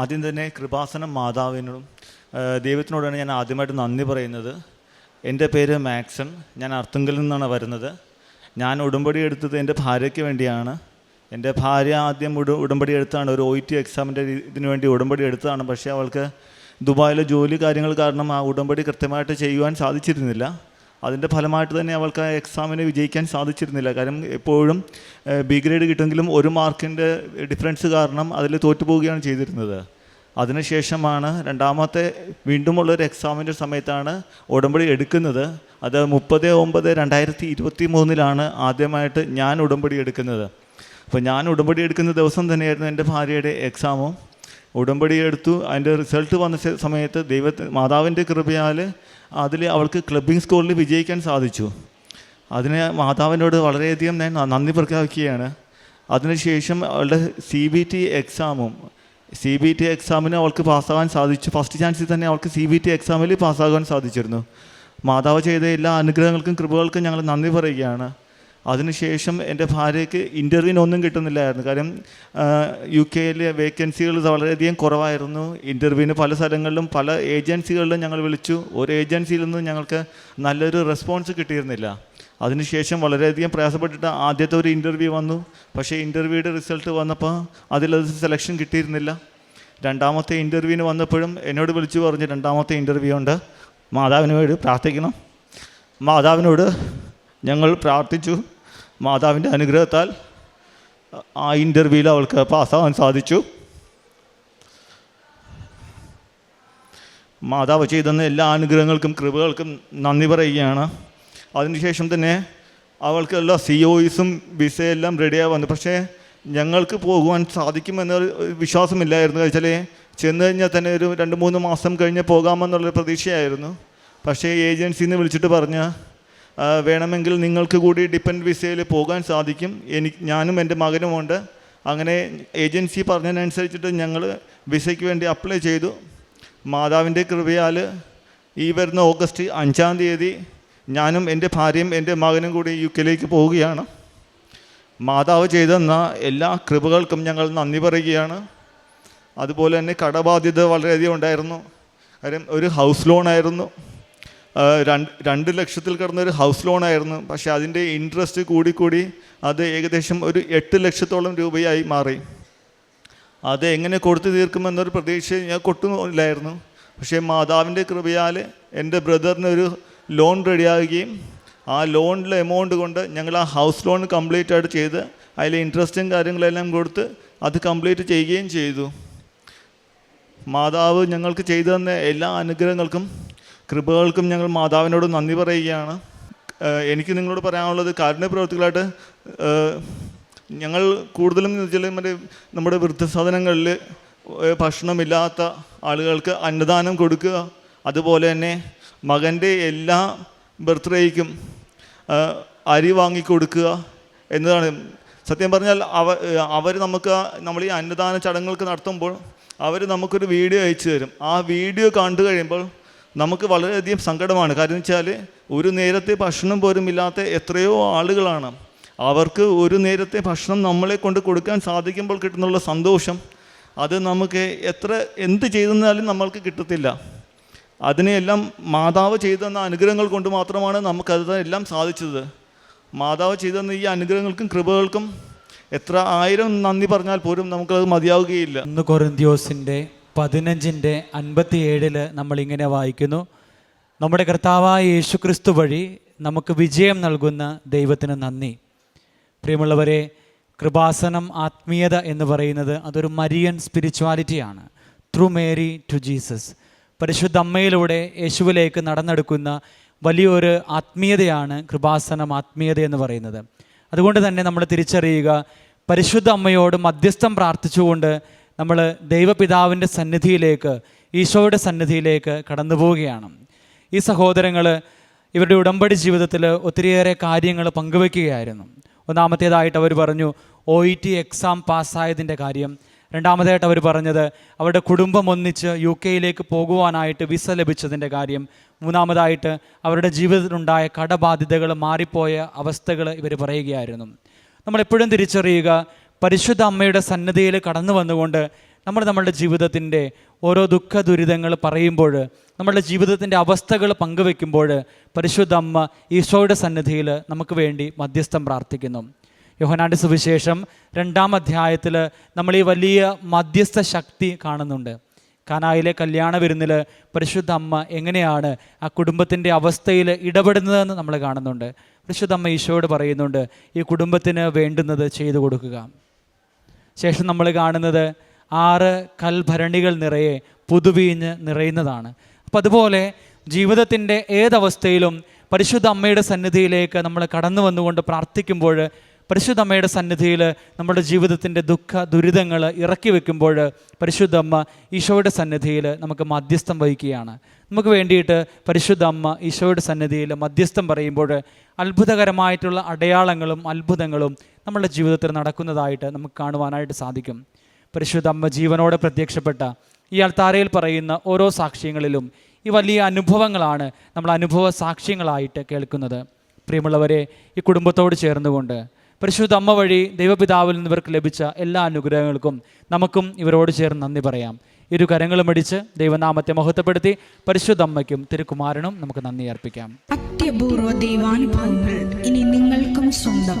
ആദ്യം തന്നെ കൃപാസനം മാതാവിനോടും ദൈവത്തിനോടാണ് ഞാൻ ആദ്യമായിട്ട് നന്ദി പറയുന്നത്. എന്റെ പേര് മാക്സൺ. ഞാൻ അർത്തുങ്കലിൽ നിന്നാണ് വരുന്നത്. ഞാൻ ഉടമ്പടി എടുത്തത് എന്റെ ഭാര്യയ്ക്ക് വേണ്ടിയാണ്. എന്റെ ഭാര്യ ആദ്യം ഉട ഉടമ്പടി എടുത്താണ് ഒരു ഒ ടി എക്സാമിന്റെ ഇതിന് വേണ്ടി ഉടമ്പടി എടുത്തതാണ്. പക്ഷേ അവൾക്ക് ദുബായിലെ ജോലി കാര്യങ്ങൾ കാരണം ആ ഉടമ്പടി കൃത്യമായിട്ട് ചെയ്യുവാൻ സാധിച്ചിരുന്നില്ല. അതിന്റെ ഫലമായിട്ട് തന്നെ അവൾക്ക് ആ എക്സാമിന് വിജയിക്കാൻ സാധിച്ചിരുന്നില്ല. കാരണം എപ്പോഴും ബി ഗ്രേഡ് കിട്ടുമെങ്കിലും ഒരു മാർക്കിന്റെ ഡിഫറൻസ് കാരണം അതിൽ തോറ്റുപോവുകയാണ് ചെയ്തിരുന്നത്. അതിനുശേഷമാണ് രണ്ടാമത്തെ വീണ്ടുമുള്ളൊരു എക്സാമിന്റെ സമയത്താണ് ഉടമ്പടി എടുക്കുന്നത്. അത് മുപ്പത് ഒമ്പത് രണ്ടായിരത്തി ഇരുപത്തി മൂന്നിലാണ് ആദ്യമായിട്ട് ഞാൻ ഉടമ്പടി എടുക്കുന്നത്. അപ്പോൾ ഞാൻ ഉടമ്പടി എടുക്കുന്ന ദിവസം തന്നെയായിരുന്നു എന്റെ ഭാര്യയുടെ എക്സാമും ഉടമ്പടി എടുത്തു. അതിന്റെ റിസൾട്ട് വന്ന സമയത്ത് ദൈവത്തെ മാതാവിന്റെ കൃപയാൽ അതിൽ അവൾക്ക് ക്ലബിംഗ് സ്കൂളിൽ വിജയിക്കാൻ സാധിച്ചു. അതിന് മാതാവിനോട് വളരെയധികം ഞാൻ നന്ദി പ്രഖ്യാപിക്കുകയാണ്. അതിനുശേഷം അവളുടെ സി ബി ടി എക്സാമും സി ബി ടി എക്സാമിന് അവൾക്ക് പാസ്സാകാൻ സാധിച്ചു. ഫസ്റ്റ് ചാൻസിൽ തന്നെ അവൾക്ക് സി ബി ടി എക്സാമിൽ പാസ്സാകാൻ സാധിച്ചിരുന്നു. മാതാവ് ചെയ്ത എല്ലാ അനുഗ്രഹങ്ങൾക്കും കൃപകൾക്കും ഞങ്ങൾ നന്ദി പറയുകയാണ്. അതിനുശേഷം എന്റെ ഭാര്യയ്ക്ക് ഇന്റർവ്യൂവിന് ഒന്നും കിട്ടുന്നില്ലായിരുന്നു. കാരണം യു കെയിലെ വേക്കൻസികൾ വളരെയധികം കുറവായിരുന്നു. ഇന്റർവ്യൂവിന് പല സ്ഥലങ്ങളിലും പല ഏജൻസികളിലും ഞങ്ങൾ വിളിച്ചു. ഒരു ഏജൻസിയിൽ നിന്നും ഞങ്ങൾക്ക് നല്ലൊരു റെസ്പോൺസ് കിട്ടിയിരുന്നില്ല. അതിനുശേഷം വളരെയധികം പ്രയാസപ്പെട്ടിട്ട് ആദ്യത്തെ ഒരു ഇന്റർവ്യൂ വന്നു. പക്ഷേ ഇന്റർവ്യൂയുടെ റിസൾട്ട് വന്നപ്പോൾ അതിലത് സെലക്ഷൻ കിട്ടിയിരുന്നില്ല. രണ്ടാമത്തെ ഇന്റർവ്യൂവിന് വന്നപ്പോഴും എന്നോട് വിളിച്ചു പറഞ്ഞു രണ്ടാമത്തെ ഇന്റർവ്യൂ ഉണ്ട്. മാതാവിനോട് പ്രാർത്ഥിക്കണം. മാതാവിനോട് ഞങ്ങൾ പ്രാർത്ഥിച്ചു. മാതാവിന്റെ അനുഗ്രഹത്താൽ ആ ഇന്റർവ്യൂവിൽ അവൾക്ക് പാസ്സാവാൻ സാധിച്ചു. മാതാവ് ചെയ്തെന്ന എല്ലാ അനുഗ്രഹങ്ങൾക്കും കൃപകൾക്കും നന്ദി പറയുകയാണ്. അതിനുശേഷം തന്നെ അവൾക്കുള്ള സി ഒയിസും വിസയെല്ലാം റെഡിയായി വന്നു. പക്ഷേ ഞങ്ങൾക്ക് പോകുവാൻ സാധിക്കുമെന്ന വിശ്വാസമില്ലായിരുന്നു. വെച്ചാൽ ചെന്ന് കഴിഞ്ഞാൽ തന്നെ ഒരു രണ്ട് മൂന്ന് മാസം കഴിഞ്ഞ് പോകാമെന്നുള്ളൊരു പ്രതീക്ഷയായിരുന്നു. പക്ഷേ ഏജൻസിന്ന് വിളിച്ചിട്ട് പറഞ്ഞ് "ആ, വേണമെങ്കിൽ നിങ്ങൾക്ക് കൂടി ഡിപ്പെൻഡ് വിസയിൽ പോകാൻ സാധിക്കും. എനിക്ക് ഞാനും എന്റെ മകനുമുണ്ട് അങ്ങനെ ഏജൻസി പറഞ്ഞതിനനുസരിച്ചിട്ട് ഞങ്ങൾ വിസയ്ക്ക് വേണ്ടി അപ്ലൈ ചെയ്തു. മാതാവിന്റെ കൃപയാൽ ഈ വരുന്ന ഓഗസ്റ്റ് അഞ്ചാം തീയതി ഞാനും എന്റെ ഭാര്യയും എന്റെ മകനും കൂടി യു കെയിലേക്ക് പോവുകയാണ്. മാതാവ് ചെയ്തെന്ന എല്ലാ കൃപകൾക്കും ഞങ്ങൾ നന്ദി പറയുകയാണ്. അതുപോലെ തന്നെ കടബാധ്യത വളരെയധികം ഉണ്ടായിരുന്നു. കാര്യം ഒരു ഹൗസ് ലോണായിരുന്നു രണ്ട് രണ്ട് ലക്ഷത്തിൽ കടന്നൊരു ഹൗസ് ലോണായിരുന്നു പക്ഷേ അതിന്റെ ഇൻട്രസ്റ്റ് കൂടിക്കൂടി അത് ഏകദേശം ഒരു എട്ട് ലക്ഷത്തോളം രൂപയായി മാറി. അത് എങ്ങനെ കൊടുത്തു തീർക്കുമെന്നൊരു പ്രതീക്ഷ ഞാൻ കൊട്ടുന്നില്ലായിരുന്നു പക്ഷേ മാതാവിന്റെ കൃപയാൽ എന്റെ ബ്രദറിനൊരു ലോൺ റെഡിയാകുകയും ആ ലോണിലെ എമൗണ്ട് കൊണ്ട് ഞങ്ങൾ ആ ഹൗസ് ലോൺ കംപ്ലീറ്റ് ആയിട്ട് ചെയ്ത് അതിലെ ഇൻട്രസ്റ്റും കാര്യങ്ങളെല്ലാം കൊടുത്ത് അത് കംപ്ലീറ്റ് ചെയ്യുകയും ചെയ്തു. മാതാവ് ഞങ്ങൾക്ക് ചെയ്തു തന്ന എല്ലാ അനുഗ്രഹങ്ങൾക്കും കൃപകൾക്കും ഞങ്ങൾ മാതാവിനോട് നന്ദി പറയുകയാണ്. എനിക്ക് നിങ്ങളോട് പറയാനുള്ളത് കാരുണ്യ പ്രവർത്തികളായിട്ട് ഞങ്ങൾ കൂടുതലും എന്ന് വെച്ചാൽ മറ്റേ നമ്മുടെ വൃദ്ധസാധനങ്ങളിൽ ഭക്ഷണമില്ലാത്ത ആളുകൾക്ക് അന്നദാനം കൊടുക്കുക. അതുപോലെ തന്നെ മകന്റെ എല്ലാ ബർത്ത്ഡേയ്ക്കും അരി വാങ്ങിക്കൊടുക്കുക എന്നതാണ്. സത്യം പറഞ്ഞാൽ അവ അവർ നമുക്ക് നമ്മൾ ഈ അന്നദാന ചടങ്ങുകൾക്ക് നടത്തുമ്പോൾ അവർ നമുക്കൊരു വീഡിയോ അയച്ചു തരും. ആ വീഡിയോ കണ്ടു കഴിയുമ്പോൾ നമുക്ക് വളരെയധികം സങ്കടമാണ്. കാര്യം വെച്ചാൽ ഒരു നേരത്തെ ഭക്ഷണം പോലും ഇല്ലാത്ത എത്രയോ ആളുകളാണ്. അവർക്ക് ഒരു നേരത്തെ ഭക്ഷണം നമ്മളെ കൊണ്ട് കൊടുക്കാൻ സാധിക്കുമ്പോൾ കിട്ടുന്നുള്ള സന്തോഷം അത് നമുക്ക് എത്ര എന്ത് ചെയ്തെന്നാലും നമ്മൾക്ക് കിട്ടത്തില്ല. അതിനെയെല്ലാം മാതാവ് ചെയ്തെന്ന അനുഗ്രഹങ്ങൾ കൊണ്ട് മാത്രമാണ് നമുക്കത് എല്ലാം സാധിച്ചത്. മാതാവ് ചെയ്തെന്ന ഈ അനുഗ്രഹങ്ങൾക്കും കൃപകൾക്കും എത്ര ആയിരം നന്ദി പറഞ്ഞാൽ പോലും നമുക്കത് മതിയാവുകയില്ല. ഇന്ന് കൊറിന്ത്യോസിന്റെ പതിനഞ്ചിന്റെ അൻപത്തിയേഴിൽ നമ്മളിങ്ങനെ വായിക്കുന്നു. നമ്മുടെ കർത്താവായ യേശു ക്രിസ്തു വഴി നമുക്ക് വിജയം നൽകുന്ന ദൈവത്തിന് നന്ദി. പ്രിയമുള്ളവരെ കൃപാസനം ആത്മീയത എന്ന് പറയുന്നത് അതൊരു മരിയൻ സ്പിരിച്വാലിറ്റിയാണ്. ത്രൂ മേരി ടു ജീസസ് പരിശുദ്ധ അമ്മയിലൂടെ യേശുവിലേക്ക് നടന്നെടുക്കുന്ന വലിയൊരു ആത്മീയതയാണ് കൃപാസനം ആത്മീയത എന്ന് പറയുന്നത്. അതുകൊണ്ട് തന്നെ നമ്മൾ തിരിച്ചറിയുക പരിശുദ്ധ അമ്മയോട് മധ്യസ്ഥം പ്രാർത്ഥിച്ചുകൊണ്ട് നമ്മൾ ദൈവപിതാവിന്റെ സന്നിധിയിലേക്ക് ഈശോയുടെ സന്നിധിയിലേക്ക് കടന്നു പോവുകയാണ് ഈ സഹോദരങ്ങൾ ഇവരുടെ ഉടമ്പടി ജീവിതത്തിൽ ഒത്തിരിയേറെ കാര്യങ്ങൾ പങ്കുവെക്കുകയായിരുന്നു. ഒന്നാമത്തേതായിട്ട് അവർ പറഞ്ഞു ഒ ഇ ടി എക്സാം പാസ്സായതിന്റെ കാര്യം. രണ്ടാമതായിട്ട് അവർ പറഞ്ഞത് അവരുടെ കുടുംബം ഒന്നിച്ച് യു കെയിലേക്ക് പോകുവാനായിട്ട് വിസ ലഭിച്ചതിന്റെ കാര്യം. മൂന്നാമതായിട്ട് അവരുടെ ജീവിതത്തിലുണ്ടായ കടബാധ്യതകൾ മാറിപ്പോയ അവസ്ഥകൾ ഇവർ പറയുകയായിരുന്നു. നമ്മളെപ്പോഴും തിരിച്ചറിയുക പരിശുദ്ധ അമ്മയുടെ സന്നദ്ധയിൽ കടന്നു വന്നുകൊണ്ട് നമ്മൾ നമ്മുടെ ജീവിതത്തിന്റെ ഓരോ ദുഃഖ ദുരിതങ്ങൾ പറയുമ്പോൾ നമ്മുടെ ജീവിതത്തിന്റെ അവസ്ഥകൾ പങ്കുവെക്കുമ്പോൾ പരിശുദ്ധ അമ്മ ഈശോയുടെ സന്നിധിയിൽ നമുക്ക് വേണ്ടി മധ്യസ്ഥം പ്രാർത്ഥിക്കുന്നു. യോഹനാട് സുവിശേഷം രണ്ടാം അധ്യായത്തിൽ നമ്മൾ ഈ വലിയ മധ്യസ്ഥ ശക്തി കാണുന്നുണ്ട്. കാനായിലെ കല്യാണ വിരുന്നിൽ പരിശുദ്ധ അമ്മ എങ്ങനെയാണ് ആ കുടുംബത്തിന്റെ അവസ്ഥയിൽ ഇടപെടുന്നതെന്ന് നമ്മൾ കാണുന്നുണ്ട്. പരിശുദ്ധ അമ്മ ഈശോയോട് പറയുന്നുണ്ട് ഈ കുടുംബത്തിന് വേണ്ടുന്നത് ചെയ്തു കൊടുക്കുക. ശേഷം നമ്മൾ കാണുന്നത് ആറ് കൽഭരണികൾ നിറയെ പുതുവീഞ്ഞ് നിറയുന്നതാണ്. അപ്പം അതുപോലെ ജീവിതത്തിന്റെ ഏതവസ്ഥയിലും പരിശുദ്ധ അമ്മയുടെ സന്നിധിയിലേക്ക് നമ്മൾ കടന്നു വന്നുകൊണ്ട് പ്രാർത്ഥിക്കുമ്പോൾ പരിശുദ്ധ അമ്മയുടെ സന്നിധിയിൽ നമ്മുടെ ജീവിതത്തിന്റെ ദുഃഖ ദുരിതങ്ങൾ ഇറക്കി വെക്കുമ്പോൾ പരിശുദ്ധ അമ്മ ഈശോയുടെ സന്നിധിയിൽ നമുക്ക് മധ്യസ്ഥം വഹിക്കുകയാണ്. നമുക്ക് വേണ്ടിയിട്ട് പരിശുദ്ധ അമ്മ ഈശോയുടെ സന്നിധിയിൽ മധ്യസ്ഥം പറയുമ്പോൾ അത്ഭുതകരമായിട്ടുള്ള അടയാളങ്ങളും അത്ഭുതങ്ങളും നമ്മുടെ ജീവിതത്തിൽ നടക്കുന്നതായിട്ട് നമുക്ക് കാണുവാനായിട്ട് സാധിക്കും. പരിശുദ്ധ അമ്മ ജീവനോടെ പ്രത്യക്ഷപ്പെട്ട ഈ അൾത്താരയിൽ പറയുന്ന ഓരോ സാക്ഷ്യങ്ങളിലും ഈ വലിയ അനുഭവങ്ങളാണ് നമ്മൾ അനുഭവ സാക്ഷ്യങ്ങളായിട്ട് കേൾക്കുന്നത്. പ്രിയമുള്ളവരെ ഈ കുടുംബത്തോട് ചേർന്നുകൊണ്ട് പരിശുദ്ധ അമ്മ വഴി ദൈവപിതാവിൽ നിന്ന് ഇവർക്ക് ലഭിച്ച എല്ലാ അനുഗ്രഹങ്ങൾക്കും നമുക്കും ഇവരോട് ചേർന്ന് നന്ദി പറയാം. ഇരു കരങ്ങളും അടിച്ച് ദൈവനാമത്തെ മഹത്വപ്പെടുത്തി പരിശുദ്ധ അമ്മയ്ക്കും തിരുക്കുമാരനും നമുക്ക് നന്ദി അർപ്പിക്കാം. അത്യപൂർവ ദൈവാനുഭവങ്ങൾ ഇനി നിങ്ങൾക്കും സ്വന്തം.